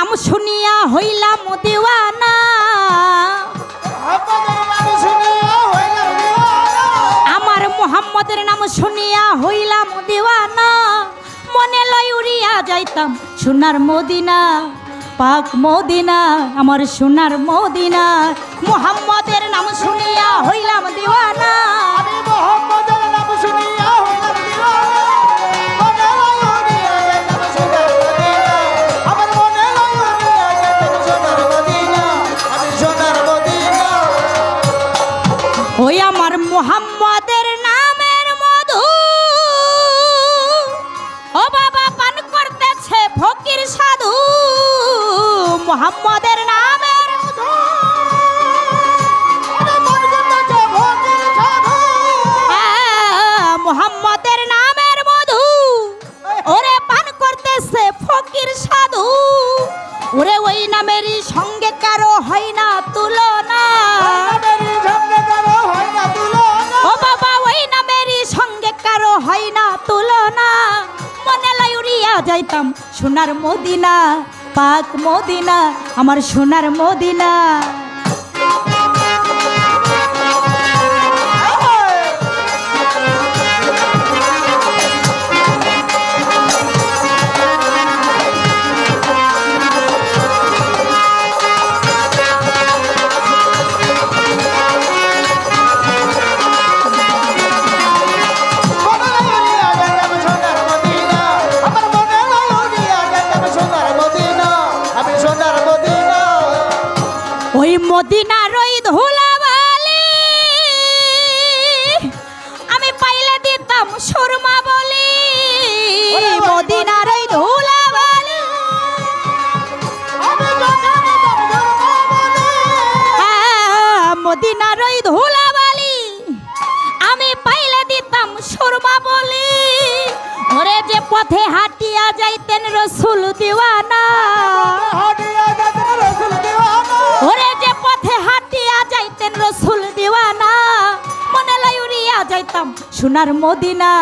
নাম শুনিয়া হইলাম দেওয়ানা। আমার মোহাম্মদের নাম শুনিয়া হইলাম দেওয়ানা। মনে লয় উড়িয়া যাইতাম সোনার মদিনা পাক মদিনা আমার সোনার মদিনা। মোহাম্মদের নাম শুনিয়া হইলাম ফকির সাধু মোহাম্মদের নামের মোহাম্মদের নামের মধু। ওরে পান করতেছে ফকির সাধু। ওরে ওই নামেরই সঙ্গে কারও হয় না তুলনা। নামেরই সঙ্গে কারও হয় না তুলনা। ও বাবা ওই নামেরই সঙ্গে কারও হয় না তুলনা। মনে লাই উড়িয়া যাইতাম সোনার মদিনা পাক মদিনা আমার সোনার মদিনা। মদিনার ওই ধুলাবালি। আমি পাইলে দিতাম সুরমা বলি। মদিনার ওই ধুলাবালি। ধর্মবলি মদিনার ওই ধুলাবালি। আমি পাইলে দিতাম সুরমা বলি। ওরে যে পথে হাঁটিয়া যাইতেন রসুল দিওয়ানা। সোনার মদিনা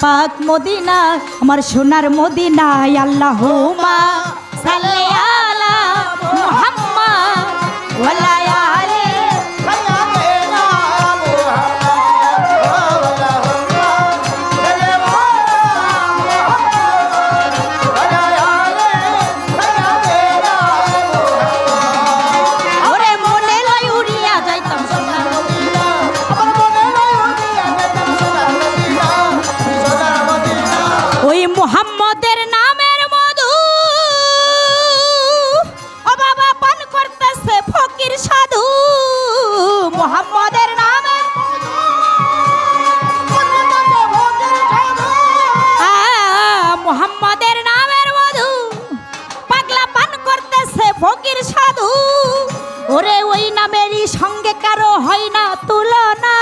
পাক মদিনা আমার সোনার মদিনা আল্লাহ সাল্লি হয় না তুলনা।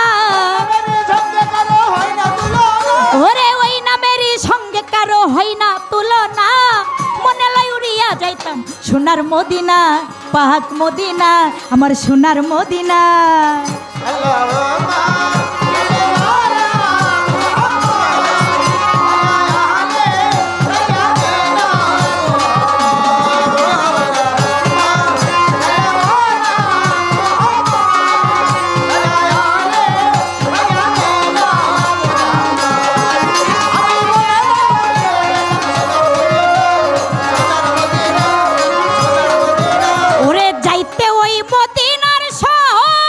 ওরে ওই নামেরই সঙ্গে কারও হয় না তুলনা। মনে লাই উড়িয়া যাইতাম সোনার মদিনা পাহাক মদিনা, আমার সোনার মদিনা। মদিনার শহর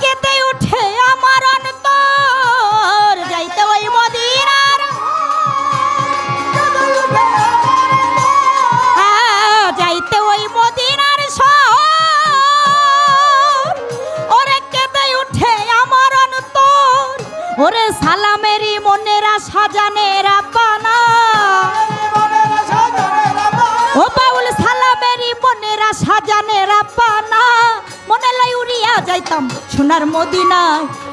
কেঁদে উঠে আমার অন্তর যাইতে ওই মদিনার হ্যাঁ, যাইতে ওই মদিনার শহর ওরে কেঁদে উঠে আমার অন্তর ওরে সালামেরই মনেরা সাজানেরা সাজানেরা পানা। মনে লাই উড়িয়া যাইতাম সোনার মদিনা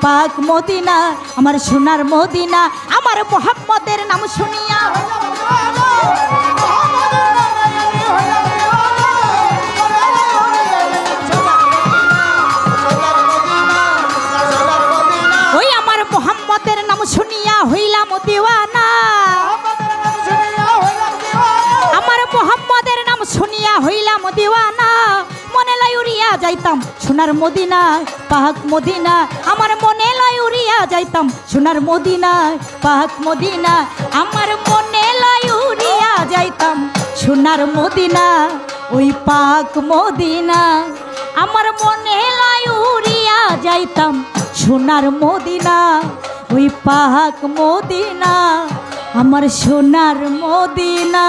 পাক মদিনা আমার সোনার মদিনা আমার মোহাম্মদের নাম শুনিয়া যাইতাম, সোনার মদিনায়, পাহাক মদিনা আমার মনে লাই উড়িয়া যাইতাম, সোনার মদিনায়, পাহাক মদিনা আমার মনে লাই উড়িয়া যাইতাম, সোনার মদিনা ওই পাক মদিনা আমার মনে লাই উড়িয়া যাইতাম, সোনার মদিনা ওই পাহাক মদিনা আমার সোনার মদিনা